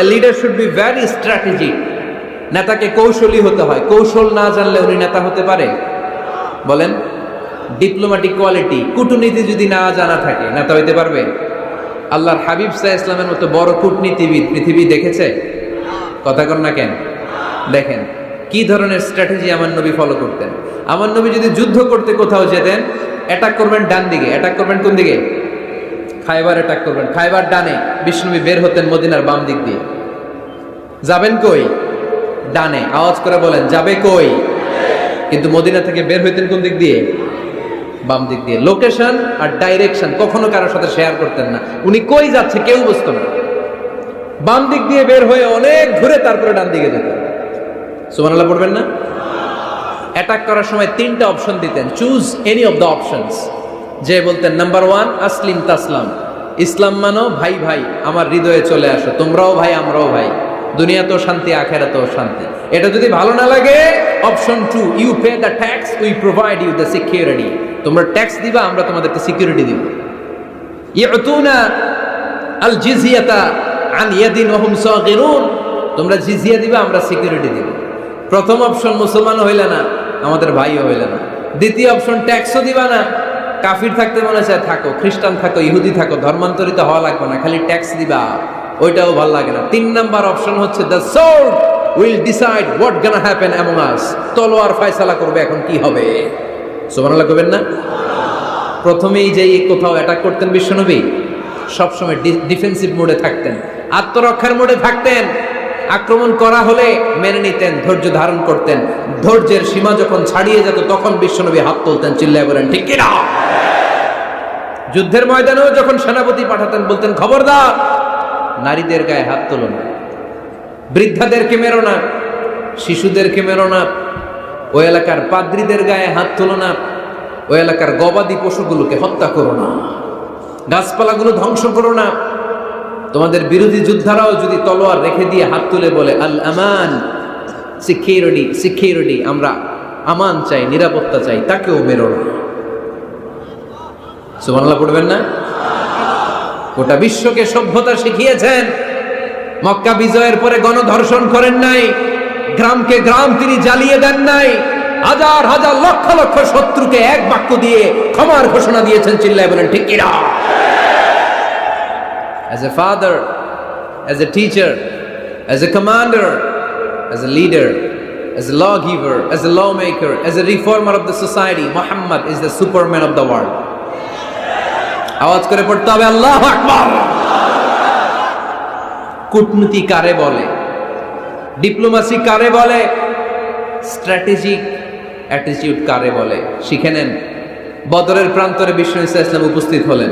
A leader should be very strategic নেতাকে কৌশলী হতে হয়। কৌশল না জানলে উনি নেতা হতে পারে? বলেন ডিপ্লোম্যাটিক কোয়ালিটি কূটনীতি যদি না জানা থাকে, নেতা হইতে পারবে? আল্লাহর হাবিব সাহা ইসলামের মতো বড় কূটনীতিবিদ পৃথিবী দেখেছে? কথা কর না কেন? দেখেন, কি ধরনের স্ট্র্যাটেজি আমার নবী ফলো করতেন? আমার নবী যদি যুদ্ধ করতে কোথাও যেতেন অ্যাটাক করবেন ডান দিকে অ্যাটাক করবেন কোন দিকে? খাইবার অ্যাটাক করবেন। খাইবার ডানে বিষ্ণুবী বের হতেন মদিনার বাম দিক দিয়ে। যাবেন কই? ডানে। আওয়াজ করে বলেন, যাবে কই? কিন্তু মদিনা থেকে বের হইতেন কোন দিক দিয়ে? বাম দিক দিয়ে। লোকেশন আর ডাইরেকশন কখনো কারোর সাথে শেয়ার করতেন না। উনি কই যাচ্ছে কেউ বুঝতো না। বাম দিক দিয়ে বের হয়ে অনেক ঘুরে তারপরে ডান দিকে যেতেন। সুবহানাল্লাহ পড়বেন না? অ্যাটাক করার সময় তিনটা অপশন দিতেন। Choose any of the options যে বলতেন নাম্বার ওয়ান আসলিম তাসলাম। ইসলাম মানো, ভাই ভাই, আমার হৃদয়ে চলে আসো। তোমরাও ভাই, আমরাও ভাই। দুনিয়াতেও শান্তি, আখেরাতেও শান্তি। এটা যদি ভালো না লাগে option two you pay the tax we provide you the security তোমরা ট্যাক্স দিবা, আমরা তোমাদেরকে সিকিউরিটি দিব। ইয়াতুনা আল জিজিয়াতা আন ইয়াদিন ওহুম সাগিরুন। তোমরা জিজিয়া দিবা, আমরা সিকিউরিটি দিব। প্রথম অপশন মুসলমান হইলে না, আমাদের ভাইও হইলে না। দ্বিতীয় অপশন ট্যাক্সও দিবা না। কাফির থাকতে মনে চায়, থাকো, খ্রিস্টান থাকো, ইহুদি থাকো, ধর্মান্তরিত হওয়া লাগবে না, খালি ট্যাক্স দিবা, ওইটাও ভালো লাগে না। তিন নাম্বার অপশন হচ্ছে the sword will decide what gonna happen among us তলোয়ার ফায়সালা করবে, এখন কি হবে? সুবহানাল্লাহ করবেন না? প্রথমেই যে কোথাও অ্যাটাক করতেন বিশ্বনবী, সবসময় ডিফেন্সিভ মোডে থাকতেন, আত্মরক্ষার মোডে থাকতেন। আক্রমণ করা হলে মেনে নিতেন, ধৈর্য ধারণ করতেন। ধৈর্যের সীমা যখন ছাড়িয়ে যেত, তখন বিশ্বনবী হাত তুলতেন, চিল্লায় বলেন, ঠিক কিনা? যুদ্ধের ময়দানেও যখন সেনাপতি পাঠাতেন, বলতেন, খবরদার, নারীদের গায়ে হাত তোলো না, বৃদ্ধাদেরকে মেরো না, শিশুদেরকে মেরো না, ওই এলাকার পাদ্রীদের গায়ে হাত তোলো না, ওই এলাকার গবাদি পশুগুলোকে হত্যা করো না, গাছপালাগুলো ধ্বংস করো না তোমাদের বিরোধী যোদ্ধারাও যদি তলোয়ার রেখে দিয়ে হাত তুলে বলে, আল আমান সিকিউরিটি সিকিউরিটি আমরা আমান চাই, নিরাপত্তা চাই, তাকেও মেরো না। সুবহানাল্লাহ পড়বেন না? গোটা বিশ্বকে সভ্যতা শিখিয়েছেন। মক্কা বিজয়ের পরে গণধর্ষণ করেন নাই। গ্রামকে গ্রাম তিনি জ্বালিয়ে দেন নাই। হাজার হাজার, লক্ষ লক্ষ শত্রুকে এক বাক্য দিয়ে ক্ষমার ঘোষণা দিয়েছেন, চিল্লায় বলেন, ঠিক কিনা as a father, as a teacher, as a commander, as a leader, as a lawgiver, as a lawmaker, as a reformer of the society, Muhammad is the superman of the world. আওয়াজ করে পড়তে হবে আল্লাহ আকবার কূটনীতি কারে বলে diplomacy কারে বলে strategic attitude কারে বলে শিখে নেন বদরের প্রান্তরে ইসা ইসলাম উপস্থিত হলেন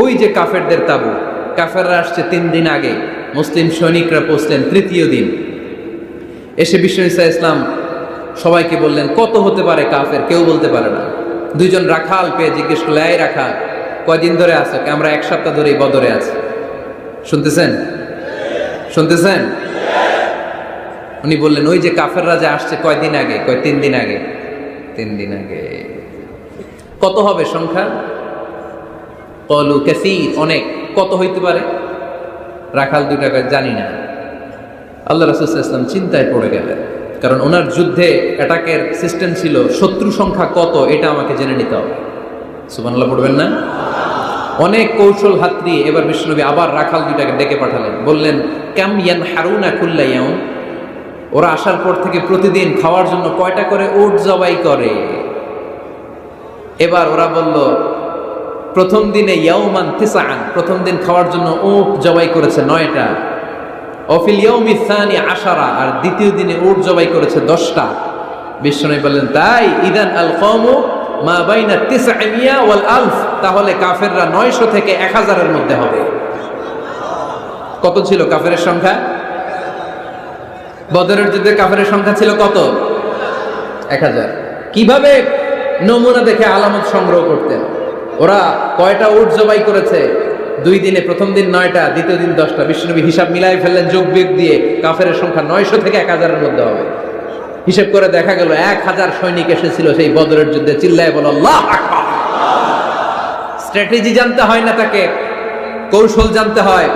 ওই যে কাফেরদের তাবু কাফেররা আসছে তিন দিন আগে। মুসলিম সৈনিকরা পৌঁছলেন তৃতীয় দিন। এসে ইসা ইসলাম সবাইকে বললেন, কত হতে পারে কাফের? কেউ বলতে পারে না। দুইজন রাখাল পেয়ে জিজ্ঞেস করলে, এই রাখাল, কয়দিন ধরে আছো? আমরা এক সপ্তাহ ধরেই বদরে আছি। শুনতেছেন? শুনতেছেন? উনি বললেন, ওই যে কাফের রাজা আসছে কয়দিন আগে? কয়, তিন দিন আগে? তিন দিন আগে। কত হবে সংখ্যা? কলু ক্যাসির অনেক। কত হইতে পারে? রাখাল দুই টাকা জানি না। আল্লাহ রাসুল ইসলাম চিন্তায় পড়ে গেলেন, কারণ ওনার যুদ্ধে অ্যাটাকের সিস্টেম ছিল, শত্রু সংখ্যা কত, এটা আমাকে জেনে নিতে হবে। সুবানাল্লাহ পড়বেন না? অনেক কৌশল হাত দিয়ে এবার বিষ্ণুনবী আবার রাখাল দুইটাকে ডেকে পাঠালেন। বললেন ক্যাম ইয়ান হারুনা ইয়াউন ওরা আসার পর থেকে প্রতিদিন খাওয়ার জন্য কয়টা করে ওট জবাই করে? এবার ওরা বলল প্রথম দিনে ইয়াউমান তিসান প্রথম দিন খাওয়ার জন্য উট জবাই করেছে নয়টা। অফিল ইয়াউমি সানি আশারা, আর দ্বিতীয় দিনে উট জবাই করেছে দশটা। বিশ্বনবী বললেন, তাই, ইদান আল কওমু মা বাইনা তিসআমিয়া ওয়াল আলফ, তাহলে কাফেররা নয়শো থেকে এক হাজারের মধ্যে হবে। কত ছিল কাফেরের সংখ্যা? বদরের যুদ্ধে কাফেরের সংখ্যা ছিল কত? এক হাজার। কীভাবে নমুনা দেখে আলামত সংগ্রহ করতেন? ওরা কয়টা উট জবাই করেছে? দুই দিনে, প্রথম দিন নয়টা, দ্বিতীয় দিন দশটা। বিষ্ণুনবী হিসাব মিলাই ফেললেন যোগ বিয়োগ দিয়ে, কাফের সংখ্যা নয়শো থেকে এক হাজারের মধ্যে হবে। হিসেব করে দেখা গেল, এক হাজার সৈনিক এসেছিল সেই বদরের যুদ্ধে। চিল্লায় বলো স্ট্র্যাটেজি জানতে হয় না তাকে, কৌশল জানতে হয়।